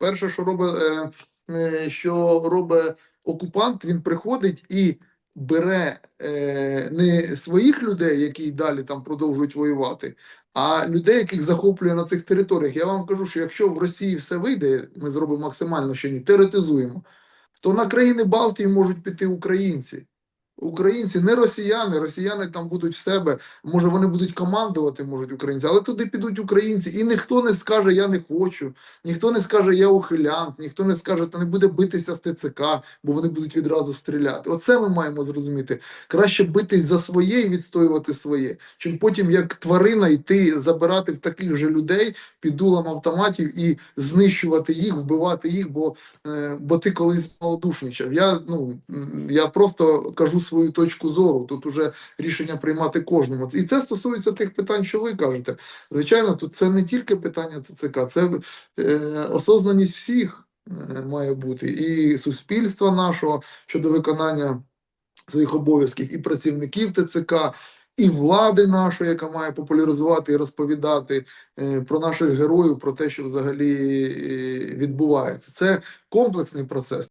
Перше, що робить, е, е, що робить окупант, він приходить і бере е, не своїх людей, які далі там продовжують воювати, а людей, яких захоплює на цих територіях. Я вам кажу, що якщо в Росії все вийде, ми зробимо максимально ще ні, теоретизуємо, то на країни Балтії можуть піти українці. Українці, не росіяни, росіяни там будуть в себе, може вони будуть командувати, можуть українці, але туди підуть українці, і ніхто не скаже Я не хочу, ніхто не скаже Я ухилянт, ніхто не скаже, та не буде битися з ТЦК, бо вони будуть відразу стріляти. Оце ми маємо зрозуміти. Краще битись за своє і відстоювати своє, чим потім, як тварина, йти забирати в таких же людей під дулом автоматів і знищувати їх, вбивати їх, бо, е, бо ти колись малодушничав. Я, ну, я просто кажу свою точку зору. Тут уже рішення приймати кожному. І це стосується тих питань, що ви кажете. Звичайно, тут це не тільки питання ЦЦК, це е, осознаність всіх е, має бути, і суспільства нашого щодо виконання своїх обов'язків, і працівників ТЦК, і влади нашої, яка має популяризувати і розповідати е, про наших героїв, про те, що взагалі е, відбувається. Це комплексний процес.